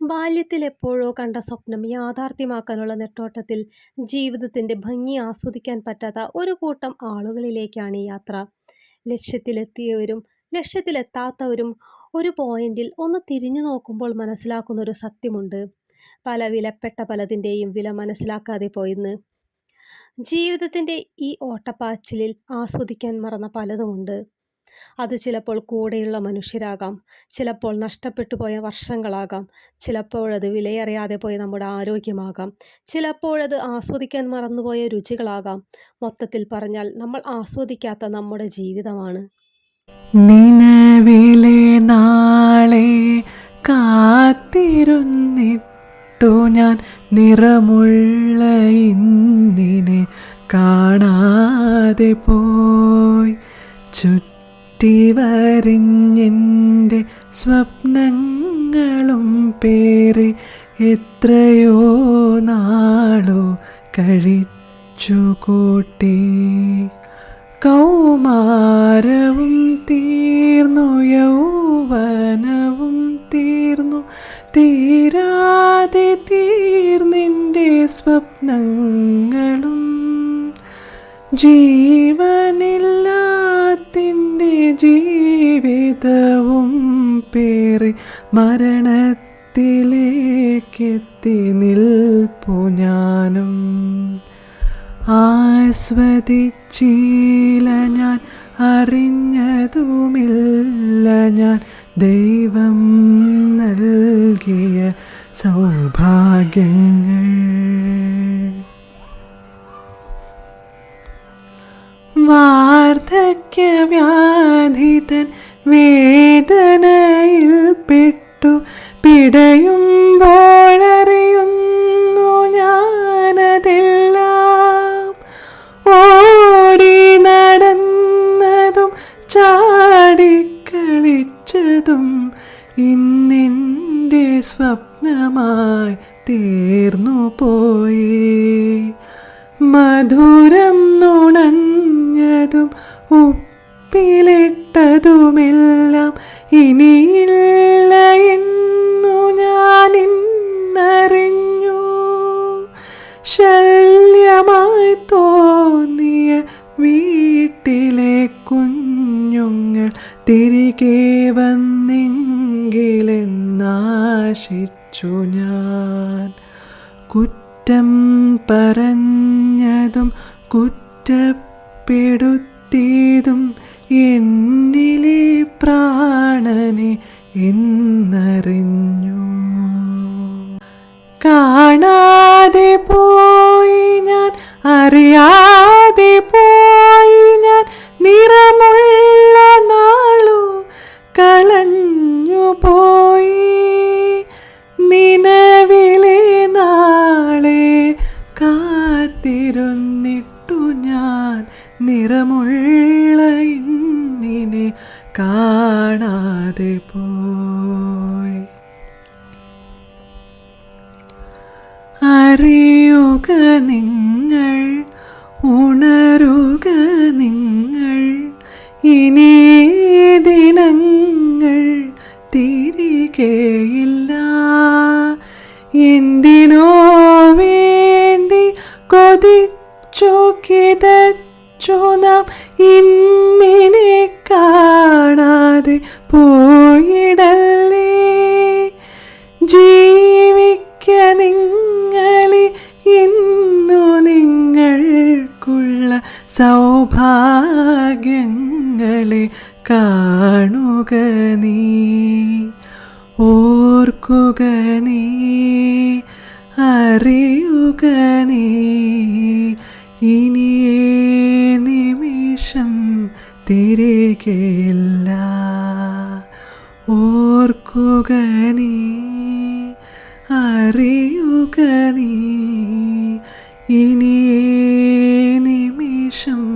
ബാല്യത്തിൽ എപ്പോഴോ കണ്ട സ്വപ്നം യാഥാർത്ഥ്യമാക്കാനുള്ള നെട്ടോട്ടത്തിൽ ജീവിതത്തിന്റെ ഭംഗി ആസ്വദിക്കാൻ പറ്റാത്ത ഒരു കൂട്ടം ആളുകളിലേക്കാണ് യാത്ര. ലക്ഷ്യത്തിലെത്തിയവരും ലക്ഷ്യത്തിലെത്താത്തവരും ഒരു പോയിന്റിൽ ഒന്ന് തിരിഞ്ഞു നോക്കുമ്പോൾ മനസ്സിലാക്കുന്ന ഒരു സത്യമുണ്ട്. പല വിലപ്പെട്ട പലതിന്റെയും വില മനസ്സിലാക്കാതെ പോയിന്ന് ജീവിതത്തിന്റെ ഈ ഓട്ടപ്പാച്ചിലിൽ ആസ്വദിക്കാൻ മറന്ന പലതുമുണ്ട്. അത് ചിലപ്പോൾ കൂടെയുള്ള മനുഷ്യരാകാം, ചിലപ്പോൾ നഷ്ടപ്പെട്ടു പോയ വർഷങ്ങളാകാം, ചിലപ്പോഴത് വിലയറിയാതെ പോയ നമ്മുടെ ആരോഗ്യമാകാം, ചിലപ്പോഴത് ആസ്വദിക്കാൻ മറന്നുപോയ രുചികളാകാം. മൊത്തത്തിൽ പറഞ്ഞാൽ നമ്മൾ ആസ്വദിക്കാത്ത നമ്മുടെ ജീവിതമാണ്. നിലവിലെ നാളെ കാത്തിരുന്നിട്ടു ഞാൻ നിറമുള്ള ഇന്നിനെ കാണാതെ പോയി ചുറ്റിവരിഞ്ഞെന്റെ സ്വപ്നങ്ങളും പേറി എത്രയോ നാളോ കഴിച്ചു കൂട്ടി. കൗമാരവും തീർന്നു യൗവനവും തീർന്നു തീരാതെ തീർന്നിന്റെ സ്വപ്നങ്ങളും ജീവനില്ലാത്തിന്റെ ജീവിതവും പേറി മരണത്തിലേക്കെത്തി നിൽപ്പു ഞാനും. ആസ്വദിച്ചില്ല ഞാൻ അറിഞ്ഞതുമില്ല ഞാൻ. ദൈവം നൽകിയ സൗഭാഗ്യങ്ങൾ. വാർദ്ധക്യവ്യാധിതൻ വേദനയിൽ പെട്ടു. പിടയുമ്പോഴറിയുന്നു ഞാനതെല്ലാം. ഓടി നടന്നതും ചാടിക്കളിച്ചതും ഇന്നിന്റെ സ്വപ്നമായി തീർന്നു പോയി മധുരം നുണഞ്ഞതും ഉപ്പിലിട്ടതുമെല്ലാം ഇനിയില്ല എന്നു ഞാൻ ഇന്നറിഞ്ഞു. ശല്യമായി തോന്നിയ വീട്ടിലെ കുഞ്ഞുങ്ങൾ തിരികെ വന്നെങ്കിലെന്നാശിച്ചു ഞാൻ. കുറ്റം പറഞ്ഞതും കുറ്റപ്പെടുത്തിയതും എന്നിലെ പ്രാണനെ എന്നറിഞ്ഞു. കാണാതെ പോയി ഞാൻ അറിയാതെ പോയി ഞാൻ നിറമുള്ള നാളു കളഞ്ഞു പോയി ഇന്നിനെ കാണാതെ പോയി. അറിയുക നിങ്ങൾ ഉണരുക നിങ്ങൾ ഇനി ദിനങ്ങൾ തിരികെയില്ല. എന്തിനോ വേണ്ടി കൊതിച്ചു കിതച്ചു നാം ഇന്നിനെ കാണാതെ പോയിടല്ലേ? ജീവിക്ക നിങ്ങളെ ഇന്നു നിങ്ങൾക്കുള്ള സൗഭാഗ്യങ്ങളെ കാണുക നീ. ഓർക്കുക നീ അറിയുക കേല്ല ഓർക്കുക നീ അറിയുക നീ. ഇനിയേ നിമിഷം